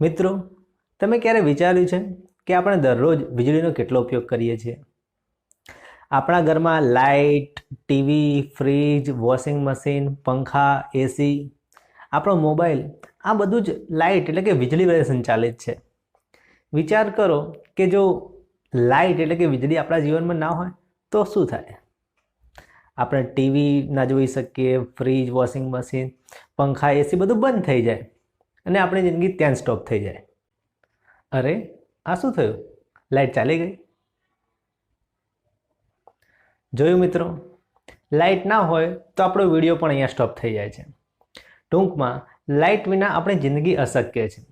મિત્રો, તમે ક્યારે વિચાર્યું છે કે આપણે દરરોજ વીજળીનો કેટલો ઉપયોગ કરીએ છીએ? આપણા ઘરમાં light, TV, fridge, washing machine, પંખા, એસી, આપણો મોબાઈલ, આ બધું જ લાઇટ એટલે કે વીજળી વડે સંચાલિત છે. વિચાર કરો કે જો લાઇટ એટલે કે વીજળી આપણા જીવનમાં ના હોય, તો શું થાય? આપણે ટીવી ના જોઈ શકીએ, ફ્રીજ, વોશિંગ મશીન, પંખા, એસી બધું બંધ થઈ જાય. અને આપણી જિંદગી ત્યાં સ્ટોપ થઈ જાય. અરે, આ શું થયું? લાઈટ ચાલી ગઈ? જોયું મિત્રો? લાઇટ ના હોય તો આપણો વીડિયો પણ અહીંયા સ્ટોપ થઈ જાય છે. ટૂંકમાં લાઇટ વિના આપણી જિંદગી અશક્ય છે.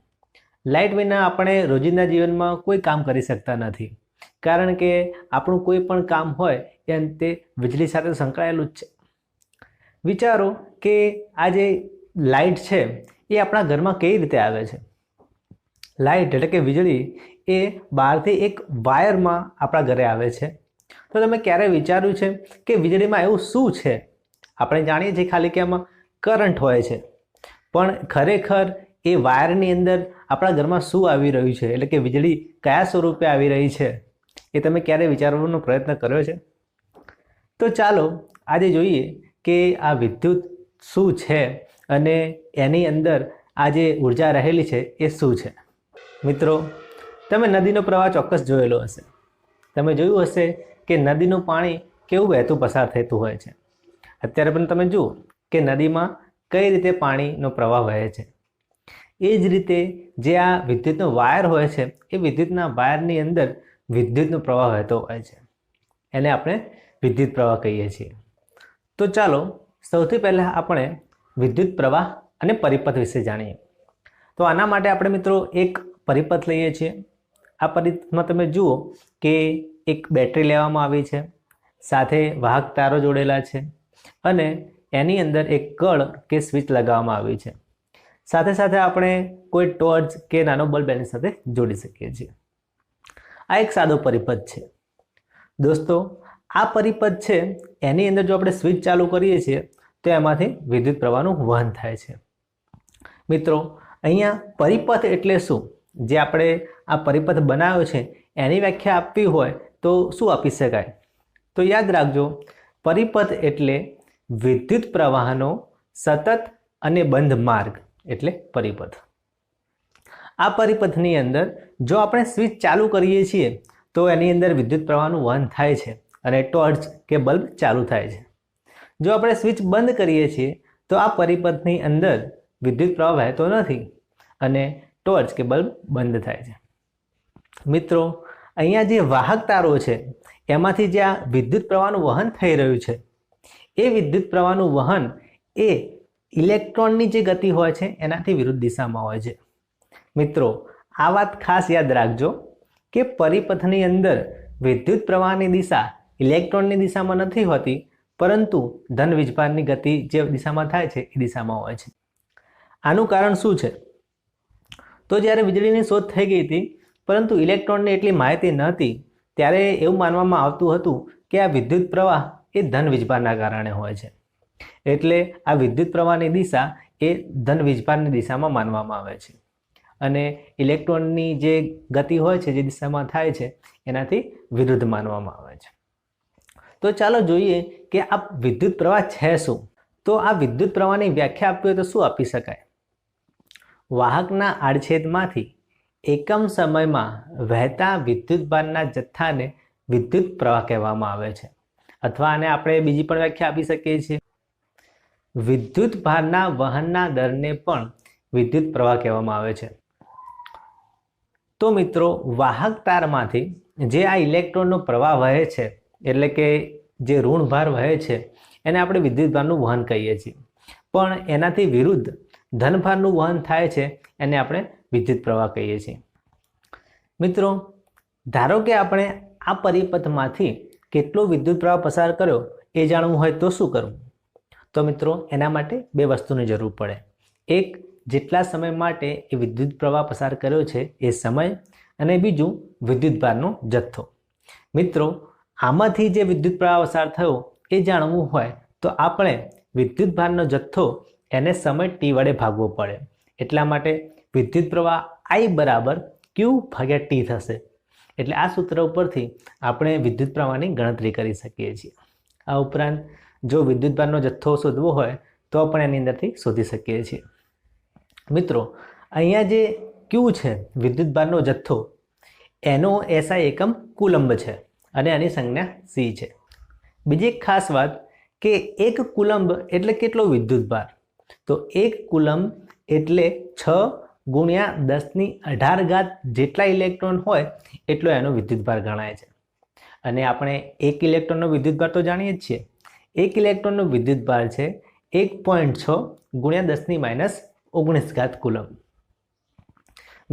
લાઈટ વિના આપણે રોજિંદા જીવનમાં કોઈ કામ કરી શકતા નથી. કારણ કે આપણું કોઈ પણ કામ હોય એ અંતે વીજળી સાથે સંકળાયેલું જ છે. વિચારો કે આ જે લાઇટ છે એ આપણા ઘરમાં કેવી રીતે આવે છે? લાઇટ એટલે કે વીજળી એ બહારથી એક વાયરમાં આપણા ઘરે આવે છે. તો તમે ક્યારે વિચાર્યું છે કે વીજળીમાં એવું શું છે? આપણે જાણીએ છીએ ખાલી કે આમાં કરંટ હોય છે. પણ ખરેખર એ વાયરની અંદર આપણા ઘરમાં શું આવી રહ્યું છે? એટલે કે વીજળી કયા સ્વરૂપે આવી રહી છે? એ તમે ક્યારે વિચારવાનો પ્રયત્ન કર્યો છે? તો ચાલો આજે જોઈએ કે આ વિદ્યુત શું છે? અને એની અંદર આ જે ઊર્જા રહેલી છે એ શું છે? મિત્રો, તમે નદીનો પ્રવાહ ચોક્કસ જોયેલો હશે. તમે જોયું હશે કે નદીનું પાણી કેવું વહેતું પસાર થતું હોય છે. અત્યારે પણ તમે જુઓ કે નદીમાં કઈ રીતે પાણીનો પ્રવાહ વહે છે. એ જ રીતે જે આ વિદ્યુતનો વાયર હોય છે, એ વિદ્યુતના વાયરની અંદર વિદ્યુતનો પ્રવાહ વહેતો હોય છે. એને આપણે વિદ્યુત પ્રવાહ કહીએ છીએ. તો ચાલો, સૌથી પહેલાં આપણે વિદ્યુત પ્રવાહ અને પરિપથ વિશે જાણીએ. તો આના માટે આપણે મિત્રો એક પરિપથ લઈએ છીએ. આ પરિપથમાં તમે જુઓ કે એક બેટરી લેવામાં આવી છે, સાથે વાહક તારો જોડેલા છે અને એની અંદર એક કળ કે સ્વિચ લગાવવામાં આવી છે. સાથે સાથે આપણે કોઈ ટોર્ચ કે નાનો બલ્બ એની સાથે જોડી શકીએ છીએ. આ એક સાદો પરિપથ છે. દોસ્તો, આ પરિપથ છે, એની અંદર જો આપણે સ્વિચ ચાલુ કરીએ છીએ તો એમાંથી વિદ્યુત પ્રવાહનું વહન થાય છે. મિત્રો, અહીંયા પરિપથ એટલે શું? જે આપણે આ પરિપથ બનાવ્યો છે, એની વ્યાખ્યા આપવી હોય તો શું આપી શકાય? તો યાદ રાખજો, પરિપથ એટલે વિદ્યુત પ્રવાહનો સતત અને બંધ માર્ગ એટલે પરિપથ. આ પરિપથની અંદર જો આપણે સ્વિચ ચાલુ કરીએ છીએ, તો એની અંદર વિદ્યુત પ્રવાહનું વહન થાય છે અને ટોર્ચ કે બલ્બ ચાલુ થાય છે. જો આપણે સ્વિચ બંધ કરીએ છીએ, તો આ પરિપથની અંદર વિદ્યુત પ્રવાહ વહેતો નથી અને ટોર્ચ કે બલ્બ બંધ થાય છે. મિત્રો, અહીંયા જે વાહક તારો છે, એમાંથી જે આ વિદ્યુત પ્રવાહનું વહન થઈ રહ્યું છે, એ વિદ્યુત પ્રવાહનું વહન એ ઇલેક્ટ્રોનની જે ગતિ હોય છે, એનાથી વિરુદ્ધ દિશામાં હોય છે. મિત્રો, આ વાત ખાસ યાદ રાખજો કે પરિપથની અંદર વિદ્યુત પ્રવાહની દિશા ઇલેક્ટ્રોનની દિશામાં નથી હોતી પરંતુ ધન વીજભારની ગતિ જે દિશામાં થાય છે, એ દિશામાં હોય છે. આનું કારણ શું છે? તો જ્યારે વીજળીની શોધ થઈ ગઈ હતી, પરંતુ ઇલેક્ટ્રોનને એટલી માહિતી નહોતી, ત્યારે એવું માનવામાં આવતું હતું કે આ વિદ્યુત પ્રવાહ એ ધન વીજભારના કારણે હોય છે. એટલે આ વિદ્યુત પ્રવાહની દિશા એ ધન વીજભારની દિશામાં માનવામાં આવે છે. અને ઇલેક્ટ્રોનની જે ગતિ હોય છે, જે દિશામાં થાય છે, એનાથી વિરુદ્ધ માનવામાં આવે છે. તો ચાલો જોઈએ કે આ વિદ્યુત પ્રવાહ છે શું? તો આ વિદ્યુત પ્રવાહની વ્યાખ્યા આપવી હોય તો શું આપી શકાય? વાહકના આડછેદમાંથી એકમ સમયમાં વહેતા વિદ્યુતભારના જથ્થાને વિદ્યુત પ્રવાહ કહેવામાં આવે છે. અથવા આને આપણે બીજી પણ વ્યાખ્યા આપી શકીએ છીએ. વિદ્યુત ભારના વહનના દરને પણ વિદ્યુત પ્રવાહ કહેવામાં આવે છે. તો મિત્રો, વાહક તારમાંથી જે આ ઇલેક્ટ્રોનનો પ્રવાહ વહે છે, એટલે કે જે ઋણ ભાર વહે છે, એને આપણે વિદ્યુત ભારનું વહન કહીએ છીએ. પણ એનાથી વિરુદ્ધ ધનભારનું વહન થાય છે, એને આપણે વિદ્યુત પ્રવાહ કહીએ છીએ. મિત્રો, ધારો કે આપણે આ પરિપથમાંથી કેટલો વિદ્યુત પ્રવાહ પસાર કર્યો, એ જાણવું હોય તો શું કરવું? તો મિત્રો, એના માટે બે વસ્તુની જરૂર પડે. એક, જેટલા સમય માટે એ વિદ્યુત પ્રવાહ પસાર કર્યો છે, એ સમય અને બીજું વિદ્યુત ભારનો જથ્થો. મિત્રો આમાંથી જે વિદ્યુત પ્રવાહ પસાર થયો એ જાણવું હોય તો આપણે વિદ્યુત ભારનો જથ્થો એને સમય ટી વડે ભાગવો પડે. એટલા માટે વિદ્યુત પ્રવાહ આઈ બરાબર ક્યુ ભાગ્યા ટી થશે. એટલે આ સૂત્ર ઉપરથી આપણે વિદ્યુત પ્રવાહની ગણતરી કરી શકીએ છીએ. આ ઉપરાંત જો વિદ્યુતભારનો જથ્થો શોધવો હોય તો પણ એની અંદરથી શોધી શકીએ છીએ. મિત્રો, અહીંયા જે ક્યુ છે વિદ્યુત ભારનો જથ્થો, એનો એસઆઈ એકમ કુલંબ છે. અને આની સંજ્ઞા સી છે. બીજી એક ખાસ વાત કે એક કુલંબ એટલે કેટલો વિદ્યુતભાર? તો એક કુલંબ એટલે છ ગુણ્યા દસની અઢાર ઘાત જેટલા ઇલેક્ટ્રોન હોય એટલો એનો વિદ્યુતભાર ગણાય છે. અને આપણે એક ઇલેક્ટ્રોનનો વિદ્યુતભાર તો જાણીએ જ છીએ. એક ઇલેક્ટ્રોનનો વિદ્યુતભાર છે એક પોઈન્ટ છ ગુણ્યા દસની માઇનસ ઓગણીસ ઘાત કુલમ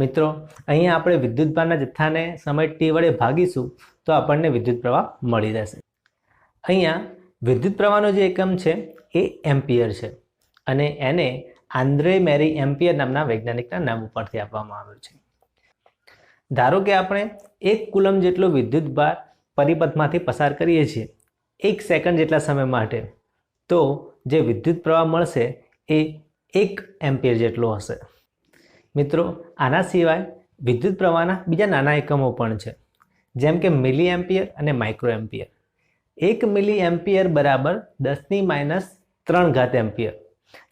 મિત્રો, અહીંયા આપણે વિદ્યુતભારના જથ્થાને સમય ટી વડે ભાગીશું તો આપણને વિદ્યુત પ્રવાહ મળી જશે અહીંયા વિદ્યુત પ્રવાહનો જે એકમ છે એ એમ્પિયર છે અને એને આંદ્રે મેરી એમ્પિયર નામના વૈજ્ઞાનિકના નામ ઉપરથી આપવામાં આવ્યું છે. ધારો કે આપણે એક કુલમ જેટલો વિદ્યુત ભાર પરિપથમાંથી પસાર કરીએ છીએ એક સેકન્ડ જેટલા સમય માટે, તો જે વિદ્યુત પ્રવાહ મળશે એ એક એમ્પિયર જેટલો હશે. મિત્રો, આના સિવાય વિદ્યુત પ્રવાહના બીજા નાના એકમો પણ છે, જેમ કે મિલી એમ્પિયર અને માઇક્રો એમ્પિયર. એક મિલી એમ્પિયર બરાબર દસની માઇનસ ત્રણ ઘાત એમ્પિયર,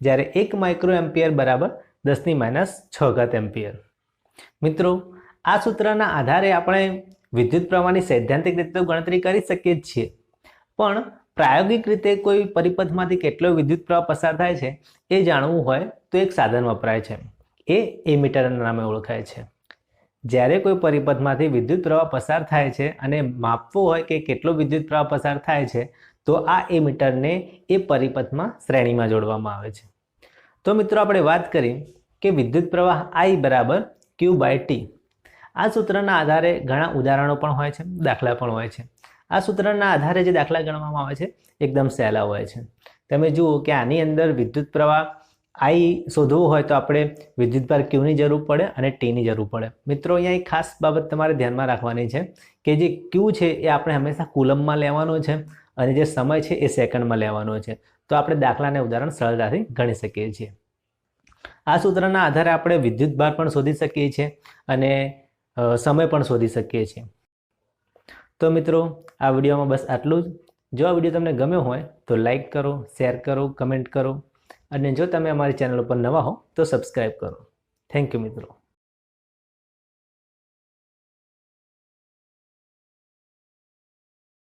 જ્યારે એક માઇક્રો એમ્પિયર બરાબર દસની માઇનસ છ ઘાત એમ્પિયર. મિત્રો, આ સૂત્રના આધારે આપણે વિદ્યુત પ્રવાહની સૈદ્ધાંતિક રીતે ગણતરી કરી શકીએ છીએ. પણ પ્રાયોગિક રીતે કોઈ પરિપથમાંથી કેટલો વિદ્યુત પ્રવાહ પસાર થાય છે એ જાણવું હોય તો એક સાધન વપરાય છે. એ એમીટરના નામે ઓળખાય છે. જ્યારે કોઈ પરિપથમાંથી વિદ્યુત પ્રવાહ પસાર થાય છે અને માપવો હોય કે કેટલો વિદ્યુત પ્રવાહ પસાર થાય છે, તો આ એમીટરને એ પરિપથમાં શ્રેણીમાં જોડવામાં આવે છે. તો મિત્રો આપણે વાત કરી કે વિદ્યુત પ્રવાહ આઈ બરાબર ક્યુ બાય ટી આ સૂત્રના આધારે ઘણા ઉદાહરણો પણ હોય છે, દાખલા પણ હોય છે. આ સૂત્રના આધારે જે દાખલા ગણવામાં આવે છે, એકદમ સહેલા હોય છે. તમે જુઓ કે આની અંદર વિદ્યુત પ્રવાહ આઈ શોધવું હોય તો આપણે વિદ્યુતભાર ક્યુની જરૂર પડે અને ટીની જરૂર પડે. મિત્રો, અહીંયા એક ખાસ બાબત તમારે ધ્યાનમાં રાખવાની છે કે જે ક્યુ છે એ આપણે હંમેશા કુલમમાં લેવાનો છે અને જે સમય છે એ સેકન્ડમાં લેવાનો છે. તો આપણે દાખલાને ઉદાહરણ સરળતાથી ગણી શકીએ છીએ. આ સૂત્રના આધારે આપણે વિદ્યુતભાર પણ શોધી શકીએ છીએ અને સમય પણ શોધી શકીએ છીએ. તો મિત્રો, આ વિડીયોમાં બસ આટલું જ. જો આ વીડિયો તમને ગમ્યો હોય તો લાઈક કરો, શેર કરો, કમેન્ટ કરો. અને જો તમે અમારી ચેનલ ઉપર નવા હો તો સબસ્ક્રાઈબ કરો. થેન્ક યુ મિત્રો.